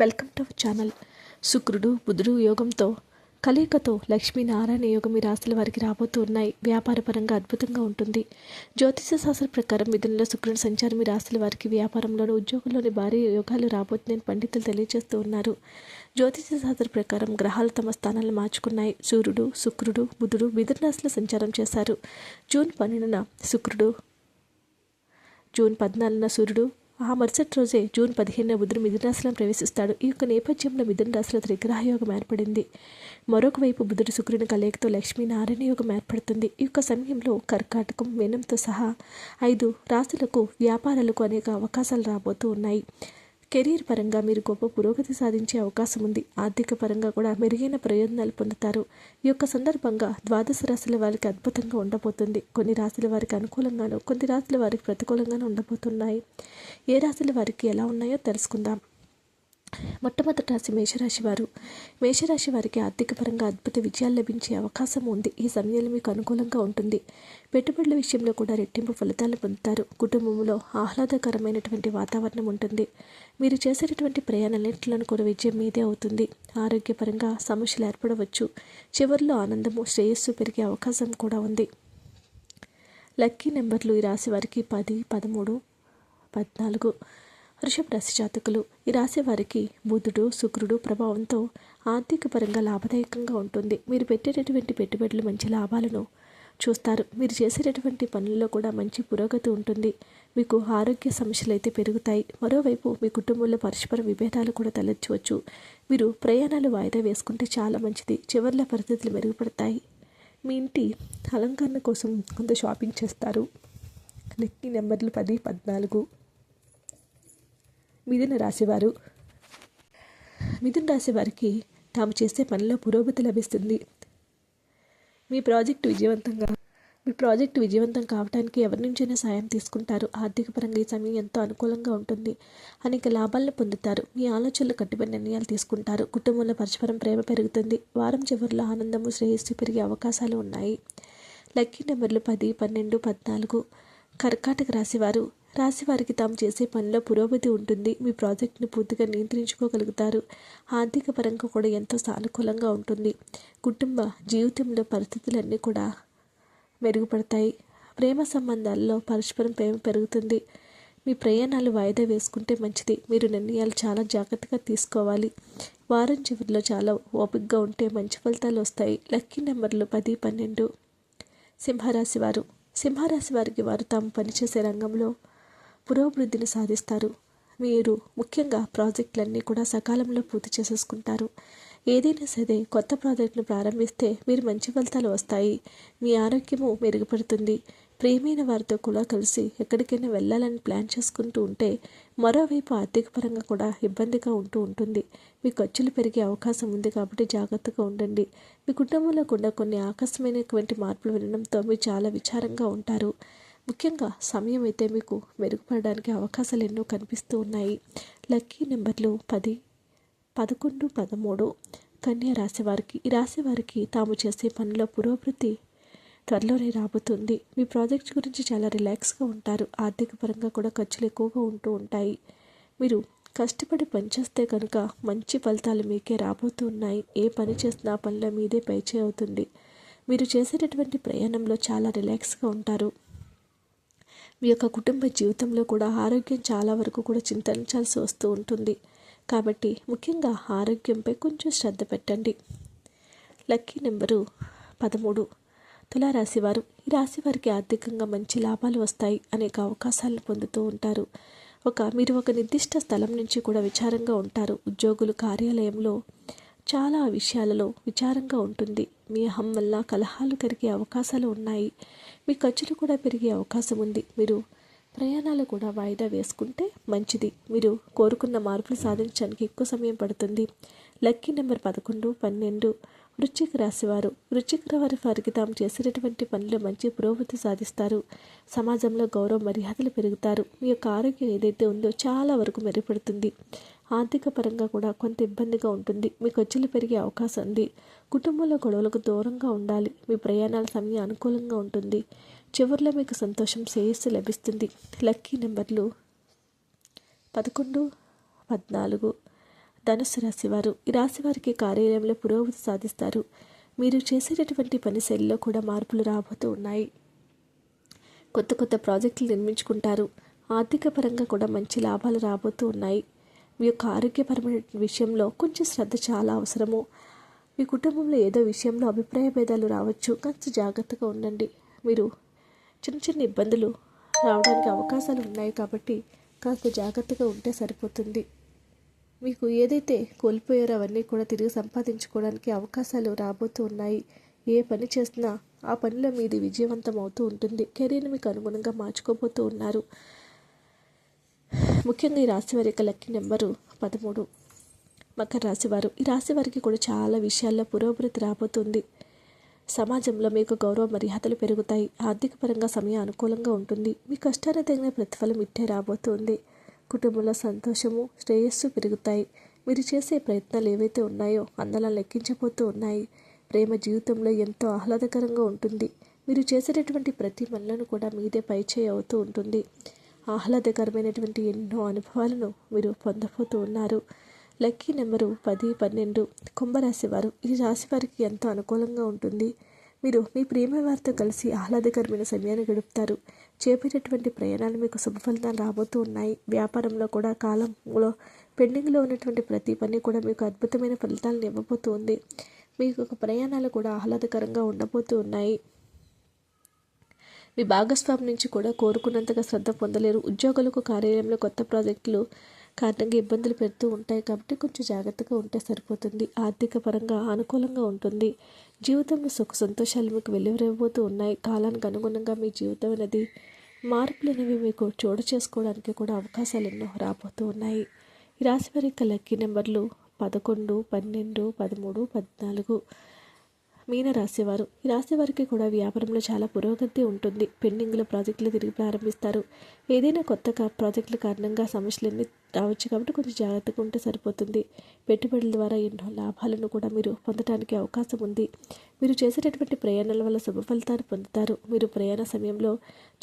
Welcome to our channel. శుక్రుడు బుధుడు యోగంతో కలయికతో లక్ష్మీనారాయణ యోగం ఈ రాశుల వారికి రాబోతూ ఉన్నాయి. వ్యాపారపరంగా అద్భుతంగా ఉంటుంది. జ్యోతిష శాస్త్ర ప్రకారం మిథునలో శుక్రుని సంచారం ఈ రాశుల వారికి వ్యాపారంలోని ఉద్యోగంలోని భారీ యోగాలు రాబోతుందని పండితులు తెలియజేస్తూ ఉన్నారు. జ్యోతిష శాస్త్ర ప్రకారం గ్రహాలు తమ స్థానాలను మార్చుకున్నాయి. సూర్యుడు శుక్రుడు బుధుడు మిథున రాశిలో సంచారం చేశారు. జూన్ పన్నెండున శుక్రుడు జూన్ పద్నాలుగున సూర్యుడు ఆ మరుసటి రోజే జూన్ పదిహేనున బుధుడు మిథున రాశిలో ప్రవేశిస్తాడు. ఈ యొక్క నేపథ్యంలో మిథున రాశిలో త్రిగ్రహ యోగం ఏర్పడింది. మరొక వైపు బుధుడు శుక్రుని కలయికతో లక్ష్మీనారాయణ యోగం ఏర్పడుతుంది. ఈ యొక్క సమయంలో కర్కాటకం మీనంతో సహా ఐదు రాశులకు వ్యాపారాలకు అనేక అవకాశాలు రాబోతూ ఉన్నాయి. కెరీర్ పరంగా మీరు గొప్ప పురోగతి సాధించే అవకాశం ఉంది. ఆర్థిక పరంగా కూడా మెరుగైన ప్రయోజనాలు పొందుతారు. ఈ యొక్క సందర్భంగా ద్వాదశ రాశుల వారికి అద్భుతంగా ఉండబోతుంది. కొన్ని రాశుల వారికి అనుకూలంగాను కొన్ని రాశుల వారికి ప్రతికూలంగాను ఉండబోతున్నాయి. ఏ రాశుల వారికి ఎలా ఉన్నాయో తెలుసుకుందాం. మొట్టమొదటి రాశి మేషరాశి వారు. మేషరాశి వారికి ఆర్థికపరంగా అద్భుత విజయాలు లభించే అవకాశం ఉంది. ఈ సమయంలో మీకు అనుకూలంగా ఉంటుంది. పెట్టుబడుల విషయంలో కూడా రెట్టింపు ఫలితాలు పొందుతారు. కుటుంబంలో ఆహ్లాదకరమైనటువంటి వాతావరణం ఉంటుంది. మీరు చేసేటటువంటి ప్రయాణాలన్నింటిలో కూడా విజయం మీదే అవుతుంది. ఆరోగ్యపరంగా సమస్యలు ఏర్పడవచ్చు. చివరిలో ఆనందము శ్రేయస్సు పెరిగే అవకాశం కూడా ఉంది. లక్కీ నెంబర్లు ఈ రాశి వారికి పది పదమూడు పద్నాలుగు. వృషభ రాశి జాతకులు. ఈ రాశి వారికి బుధుడు శుక్రుడు ప్రభావంతో ఆర్థిక పరంగా లాభదాయకంగా ఉంటుంది. మీరు పెట్టేటటువంటి పెట్టుబడులు మంచి లాభాలను చూస్తారు. మీరు చేసేటటువంటి పనుల్లో కూడా మంచి పురోగతి ఉంటుంది. మీకు ఆరోగ్య సమస్యలు అయితే పెరుగుతాయి. మరోవైపు మీ కుటుంబంలో పరస్పర విభేదాలు కూడా తలెచ్చవచ్చు మీరు ప్రయాణాలు వాయిదా వేసుకుంటే చాలా మంచిది. చివర్ల పరిస్థితులు మెరుగుపడతాయి. మీ ఇంటి అలంకరణ కోసం కొంత షాపింగ్ చేస్తారు. లెక్కి నెంబర్లు పది పద్నాలుగు. మిథున రాశివారు. మిథున రాసేవారికి తాము చేసే పనిలో పురోగతి లభిస్తుంది. మీ ప్రాజెక్టు విజయవంతంగా మీ ప్రాజెక్టు విజయవంతం కావడానికి ఎవరి నుంచైనా సాయం తీసుకుంటారు. ఆర్థిక పరంగా ఈ సమయం ఎంతో అనుకూలంగా ఉంటుంది. అనేక లాభాలను పొందుతారు. మీ ఆలోచనలు కట్టుబడి నిర్ణయాలు తీసుకుంటారు. కుటుంబంలో పరస్పరం ప్రేమ పెరుగుతుంది. వారం చివరిలో ఆనందము శ్రేయస్సు పెరిగే అవకాశాలు ఉన్నాయి. లక్కీ నెంబర్లు పది పన్నెండు పద్నాలుగు. కర్కాటక రాశివారు రాశి వారికి తాము చేసే పనిలో పురోగతి ఉంటుంది. మీ ప్రాజెక్టును పూర్తిగా నియంత్రించుకోగలుగుతారు. ఆర్థిక పరంగా కూడా ఎంతో సానుకూలంగా ఉంటుంది. కుటుంబ జీవితంలో పరిస్థితులన్నీ కూడా మెరుగుపడతాయి. ప్రేమ సంబంధాల్లో పరస్పరం ప్రేమ పెరుగుతుంది. మీ ప్రయాణాలు వాయిదా వేసుకుంటే మంచిది. మీరు నిర్ణయాలు చాలా జాగ్రత్తగా తీసుకోవాలి. వారం చివరిలో చాలా ఓపికగా ఉంటే మంచి ఫలితాలు వస్తాయి. లక్కీ నెంబర్లు పది పన్నెండు. సింహరాశి వారు. సింహరాశి వారికి వారు తాము పనిచేసే రంగంలో పురోభివృద్ధిని సాధిస్తారు. మీరు ముఖ్యంగా ప్రాజెక్టులన్నీ కూడా సకాలంలో పూర్తి చేసేసుకుంటారు. ఏదైనా సరే కొత్త ప్రాజెక్టును ప్రారంభిస్తే మీరు మంచి ఫలితాలు వస్తాయి. మీ ఆరోగ్యము మెరుగుపడుతుంది. ప్రేమైన వారితో కూడా కలిసి ఎక్కడికైనా వెళ్ళాలని ప్లాన్ చేసుకుంటూ ఉంటే మరోవైపు ఆర్థికపరంగా కూడా ఇబ్బందిగా ఉంటూ ఉంటుంది. మీ ఖర్చులు పెరిగే అవకాశం ఉంది కాబట్టి జాగ్రత్తగా ఉండండి. మీ కుటుంబంలో కూడా కొన్ని ఆకస్మైనటువంటి మార్పులు వినడంతో మీరు చాలా విచారంగా ఉంటారు. ముఖ్యంగా సమయం అయితే మీకు మెరుగుపడడానికి అవకాశాలు ఎన్నో కనిపిస్తూ ఉన్నాయి. లక్కీ నెంబర్లు పది పదకొండు పదమూడు. కన్యా రాశివారికి ఈ రాశివారికి తాము చేసే పనుల పురోభివృద్ధి త్వరలోనే రాబోతుంది. మీ ప్రాజెక్ట్ గురించి చాలా రిలాక్స్గా ఉంటారు. ఆర్థిక పరంగా కూడా ఖర్చులు ఎక్కువగా ఉంటూ ఉంటాయి. మీరు కష్టపడి పనిచేస్తే కనుక మంచి ఫలితాలు మీకే రాబోతూ ఉన్నాయి ఏ పని చేసినా పనిలో మీదే పైచే అవుతుంది. మీరు చేసేటటువంటి ప్రయాణంలో చాలా రిలాక్స్గా ఉంటారు. మీ యొక్క కుటుంబ జీవితంలో కూడా ఆరోగ్యం చాలా వరకు కూడా చింతించాల్సి వస్తూ ఉంటుంది. కాబట్టి ముఖ్యంగా ఆరోగ్యంపై కొంచెం శ్రద్ధ పెట్టండి. లక్కీ నెంబరు పదమూడు. తులారాశివారు ఈ రాశి వారికి ఆర్థికంగా మంచి లాభాలు వస్తాయి అనేక అవకాశాలను పొందుతూ ఉంటారు. ఒక మీరు ఒక నిర్దిష్ట స్థలం నుంచి కూడా విచారంగా ఉంటారు. ఉద్యోగులు కార్యాలయంలో చాలా విషయాలలో విచారంగా ఉంటుంది. మీ అహం వల్ల కలహాలు కలిగే అవకాశాలు ఉన్నాయి. మీ ఖర్చులు కూడా పెరిగే అవకాశం ఉంది. మీరు ప్రయాణాలు కూడా వాయిదా వేసుకుంటే మంచిది. మీరు కోరుకున్న మార్పులు సాధించడానికి ఎక్కువ సమయం పడుతుంది. లక్కీ నెంబర్ పదకొండు పన్నెండు వృశ్చిక రాశివారు. వృశ్చిక వారి వారికి తాము చేసినటువంటి పనులు మంచి పురోగతి సాధిస్తారు. సమాజంలో గౌరవ మర్యాదలు పెరుగుతారు. మీ యొక్క ఆరోగ్యం ఏదైతే ఉందో చాలా వరకు మెరుగుపడుతుంది. ఆర్థిక పరంగా కూడా కొంత ఇబ్బందిగా ఉంటుంది. మీ ఖర్చులు పెరిగే అవకాశం ఉంది. కుటుంబంలో గొడవలకు దూరంగా ఉండాలి. మీ ప్రయాణాల సమయం అనుకూలంగా ఉంటుంది. చివరిలో మీకు సంతోషం శ్రేయస్సు లభిస్తుంది. లక్కీ నెంబర్లు పదకొండు పద్నాలుగు. ధనుస్సు రాశివారు. ఈ రాశి వారికి కార్యాలయంలో పురోగతి సాధిస్తారు. మీరు చేసేటటువంటి పని శైలిలో కూడా మార్పులు రాబోతూ ఉన్నాయి. కొత్త కొత్త ప్రాజెక్టులు నిర్మించుకుంటారు. ఆర్థిక పరంగా కూడా మంచి లాభాలు రాబోతూ ఉన్నాయి. మీ యొక్క ఆరోగ్యపరమైన విషయంలో కొంచెం శ్రద్ధ చాలా అవసరము. మీ కుటుంబంలో ఏదో విషయంలో అభిప్రాయ భేదాలు రావచ్చు. కాస్త జాగ్రత్తగా ఉండండి. మీరు చిన్న చిన్న ఇబ్బందులు రావడానికి అవకాశాలు ఉన్నాయి కాబట్టి కాస్త జాగ్రత్తగా ఉంటే సరిపోతుంది. మీకు ఏదైతే కోల్పోయారో అవన్నీ కూడా తిరిగి సంపాదించుకోవడానికి అవకాశాలు రాబోతూ ఉన్నాయి. ఏ పని చేసినా ఆ పనిలో మీది విజయవంతం అవుతూ ఉంటుంది. కెరీర్ని మీకు అనుగుణంగా మార్చుకోబోతూ ఉన్నారు. ముఖ్యంగా ఈ రాశి వారి యొక్క లక్కీ నెంబరు పదమూడు. మకర రాశివారు. ఈ రాశి వారికి కూడా చాలా విషయాల్లో పురోభివృద్ధి రాబోతుంది. సమాజంలో మీకు గౌరవ మర్యాదలు పెరుగుతాయి. ఆర్థికపరంగా సమయం అనుకూలంగా ఉంటుంది. మీ కష్టాన్ని తగిన ప్రతిఫలం ఇట్టే రాబోతుంది. కుటుంబంలో సంతోషము శ్రేయస్సు పెరుగుతాయి. మీరు చేసే ప్రయత్నాలు ఏవైతే ఉన్నాయో అందలా లెక్కించబోతూ ఉన్నాయి. ప్రేమ జీవితంలో ఎంతో ఆహ్లాదకరంగా ఉంటుంది. మీరు చేసేటటువంటి ప్రతి పనులను కూడా మీదే పైచేయి అవుతూ ఉంటుంది. ఆహ్లాదకరమైనటువంటి ఎన్నో అనుభవాలను మీరు పొందబోతూ ఉన్నారు. లక్కీ నెంబరు పది పన్నెండు కుంభరాశి వారు ఈ రాశి వారికి ఎంతో అనుకూలంగా ఉంటుంది. మీరు మీ ప్రేమ వారితో కలిసి ఆహ్లాదకరమైన సమయాన్ని గడుపుతారు. చేపట్టేటువంటి ప్రయాణాలు మీకు శుభఫలితాలు రాబోతూ ఉన్నాయి. వ్యాపారంలో కూడా కాలంలో పెండింగ్లో ఉన్నటువంటి ప్రతి పని కూడా మీకు అద్భుతమైన ఫలితాలను ఇవ్వబోతూ ఉంది. మీకు ఒక ప్రయాణాలు కూడా ఆహ్లాదకరంగా ఉండబోతూ ఉన్నాయి. మీ భాగస్వామి నుంచి కూడా కోరుకున్నంతగా శ్రద్ధ పొందలేరు. ఉద్యోగులకు కార్యాలయంలో కొత్త ప్రాజెక్టులు కారణంగా ఇబ్బందులు పెడుతూ ఉంటాయి కాబట్టి కొంచెం జాగ్రత్తగా ఉంటే సరిపోతుంది. ఆర్థిక పరంగా అనుకూలంగా ఉంటుంది. జీవితంలో సుఖ సంతోషాలు మీకు వెలువరబోతూ ఉన్నాయి. కాలానికి అనుగుణంగా మీ జీవితం అనేది మార్పులు అనేవి మీకు చోటు చేసుకోవడానికి కూడా అవకాశాలు ఎన్నో రాబోతూ ఉన్నాయి. ఈ రాశి వారి యొక్క లక్కీ నెంబర్లు పదకొండు పన్నెండు పదమూడు పద్నాలుగు. మీన రాసేవారు ఈ రాసేవారికి కూడా వ్యాపారంలో చాలా పురోగతి ఉంటుంది. పెండింగ్లో ప్రాజెక్టులు తిరిగి ప్రారంభిస్తారు. ఏదైనా కొత్త ప్రాజెక్టుల కారణంగా సమస్యలన్నీ రావచ్చు కాబట్టి కొంచెం జాగ్రత్తగా ఉంటే సరిపోతుంది. పెట్టుబడుల ద్వారా ఎన్నో లాభాలను కూడా మీరు పొందడానికి అవకాశం ఉంది. మీరు చేసేటటువంటి ప్రయాణాల వల్ల శుభ ఫలితాలు పొందుతారు. మీరు ప్రయాణ సమయంలో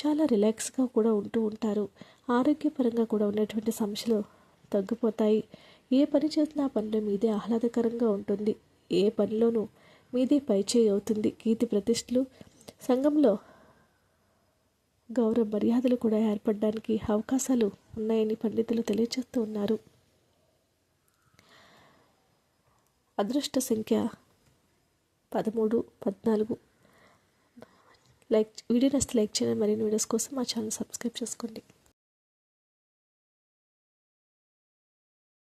చాలా రిలాక్స్గా కూడా ఉంటూ ఉంటారు. ఆరోగ్యపరంగా కూడా ఉన్నటువంటి సమస్యలు తగ్గిపోతాయి. ఏ పని చేసినా ఆ పనిలో మీదే ఆహ్లాదకరంగా ఉంటుంది. ఏ పనిలోనూ మీదే పైచేయి అవుతుంది. కీర్తి ప్రతిష్టలు సంఘంలో గౌరవ మర్యాదలు కూడా ఏర్పడడానికి అవకాశాలు ఉన్నాయని పండితులు తెలియజేస్తూ ఉన్నారు. అదృష్ట సంఖ్య పదమూడు పద్నాలుగు. లైక్ వీడియో నస్తే లైక్ చేయండి. మరిన్ని వీడియోస్ కోసం మా ఛానల్ సబ్స్క్రైబ్ చేసుకోండి.